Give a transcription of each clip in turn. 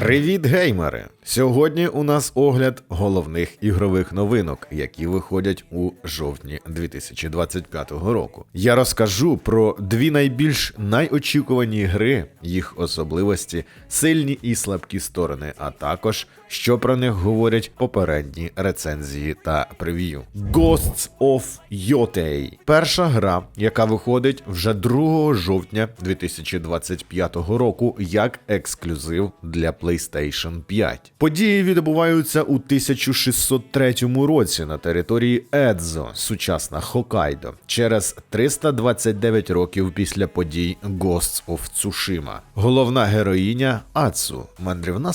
Привіт, геймери! Сьогодні у нас огляд головних ігрових новинок, які виходять у жовтні 2025 року. Я розкажу про дві найбільш найочікувані гри, їх особливості, сильні і слабкі сторони, а також що про них говорять попередні рецензії та прев'ю. Ghosts of Yotei – перша гра, яка виходить вже 2 жовтня 2025 року як ексклюзив для PlayStation 5. Події відбуваються у 1603 році на території Едзо, сучасна Хокайдо, через 329 років після подій Ghosts of Tsushima. Головна героїня Ацу, мандрівна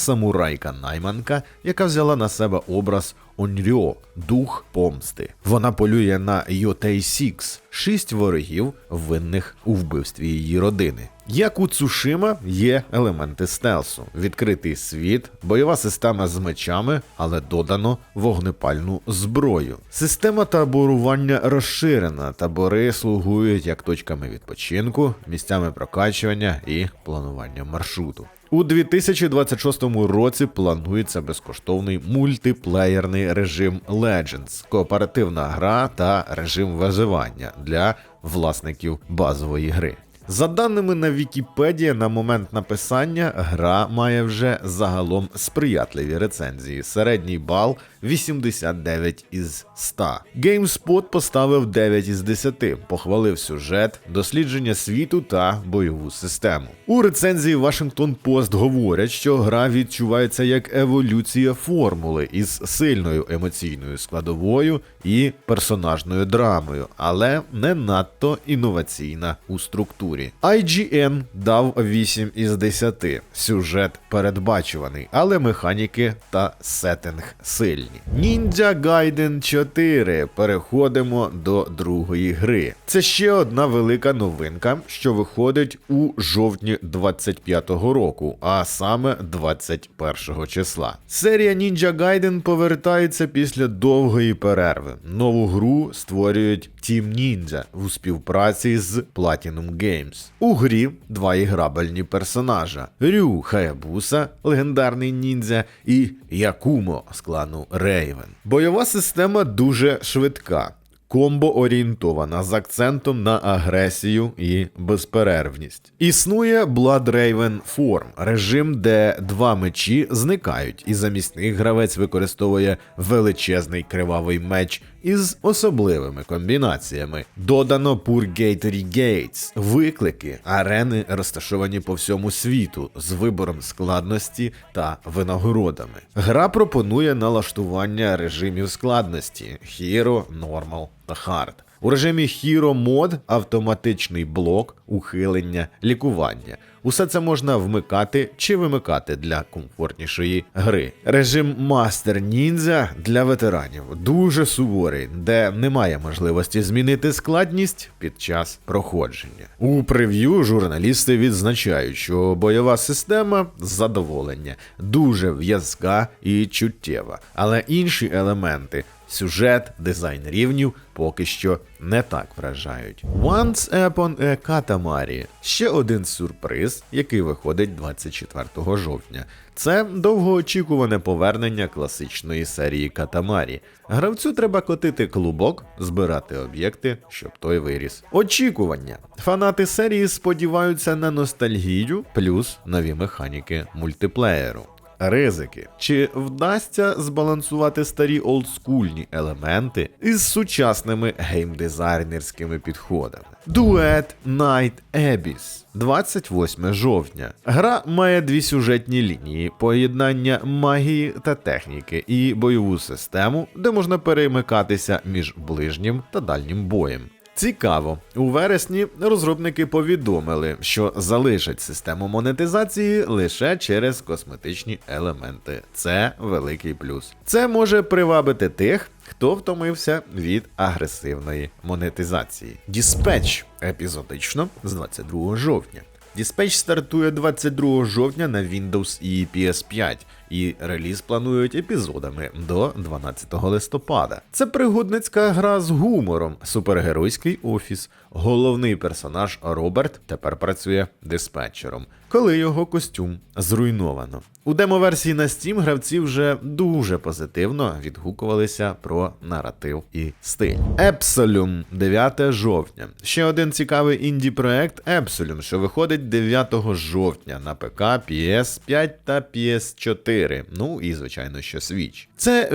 самурайка-найманка, яка взяла на себе образ Онрьо, дух помсти. Вона полює на Йотей Сікс, шість ворогів, винних у вбивстві її родини. Як у Цушима є елементи стелсу, відкритий світ, бойова система з мечами, але додано вогнепальну зброю. Система таборування розширена, табори слугують як точками відпочинку, місцями прокачування і планування маршруту. У 2026 році планується безкоштовний мультиплеєрний режим Legends, кооперативна гра та режим виживання для власників базової гри. За даними на Вікіпедії, на момент написання гра має вже загалом сприятливі рецензії. Середній бал 89 із 100. GameSpot поставив 9 із 10, похвалив сюжет, дослідження світу та бойову систему. У рецензії Washington Post говорять, що гра відчувається як еволюція формули із сильною емоційною складовою і персонажною драмою, але не надто інноваційна у структурі. IGN дав 8 із 10. Сюжет передбачуваний, але механіки та сеттинг сильні. Ninja Gaiden 4. Переходимо до другої гри. Це ще одна велика новинка, що виходить у жовтні 25-го року, а саме 21 числа. Серія Ninja Gaiden повертається після довгої перерви. Нову гру створюють Team Ninja у співпраці з Platinum Games. У грі два іграбельні персонажа: Рю Хаябуса, легендарний ніндзя, і Якумо з клану Рейвен. Бойова система дуже швидка. Комбо орієнтована з акцентом на агресію і безперервність. Існує Blood Raven Form, режим, де два мечі зникають, і замість них гравець використовує величезний кривавий меч із особливими комбінаціями. Додано Purgatory Gates, виклики, арени розташовані по всьому світу з вибором складності та винагородами. Гра пропонує налаштування режимів складності Hero, Normal та хард У режимі Hero Mod автоматичний блок, ухилення, лікування. Усе це можна вмикати чи вимикати для комфортнішої гри. Режим Master Ninja для ветеранів дуже суворий, де немає можливості змінити складність під час проходження. У прев'ю журналісти відзначають, що бойова система задоволення дуже в'язка і чуттєва, але інші елементи. Сюжет, дизайн рівнів поки що не так вражають. Once Upon a Katamari – ще один сюрприз, який виходить 24 жовтня. Це довгоочікуване повернення класичної серії Катамарі. Гравцю треба котити клубок, збирати об'єкти, щоб той виріс. Очікування. Фанати серії сподіваються на ностальгію плюс нові механіки мультиплеєру. Ризики. Чи вдасться збалансувати старі олдскульні елементи із сучасними геймдизайнерськими підходами? Дует Night Abyss 28 жовтня. Гра має дві сюжетні лінії: поєднання магії та техніки і бойову систему, де можна перемикатися між ближнім та дальнім боєм. Цікаво, у вересні розробники повідомили, що залишать систему монетизації лише через косметичні елементи. Це великий плюс. Це може привабити тих, хто втомився від агресивної монетизації. Dispatch епізодично з 22 жовтня. Dispatch стартує 22 жовтня на Windows і PS5, і реліз планують епізодами до 12 листопада. Це пригодницька гра з гумором, супергеройський офіс. Головний персонаж Роберт тепер працює диспетчером, коли його костюм зруйновано. У демоверсії на Steam гравці вже дуже позитивно відгукувалися про наратив і стиль. Epsilum 9 жовтня. Ще один цікавий інді проект Epsilum, що виходить 9 жовтня на ПК, PS5 та PS4. Ну і звичайно, що Switch. Це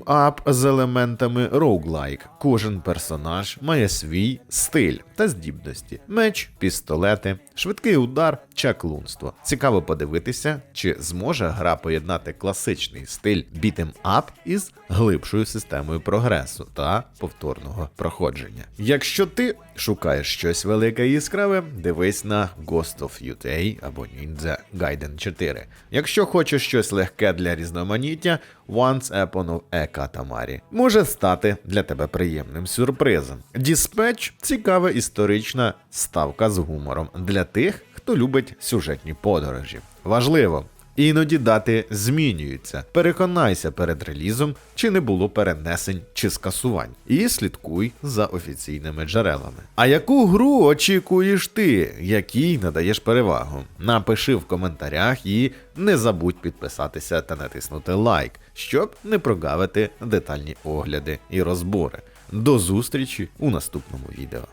up з елементами roguelike. Кожен персонаж має свій стиль та здібності: меч, пістолети, швидкий удар, чаклунство. Цікаво подивитися, чи зможе гра поєднати класичний стиль up із глибшою системою прогресу та повторного проходження. Якщо ти шукаєш щось велике і яскраве, дивись на Ghost of UTA або Ninja Gaiden 4. Якщо хочеш щось легке для різноманіття, Once Upon of a Katamari може стати для тебе приємним сюрпризом. Діспетч – цікава історична ставка з гумором для тих, хто любить сюжетні подорожі. Важливо, Іноді дати змінюються. Переконайся перед релізом, чи не було перенесень чи скасувань, і слідкуй за офіційними джерелами. А яку гру очікуєш ти, якій надаєш перевагу? Напиши в коментарях і не забудь підписатися та натиснути лайк, щоб не прогавити детальні огляди і розбори. До зустрічі у наступному відео.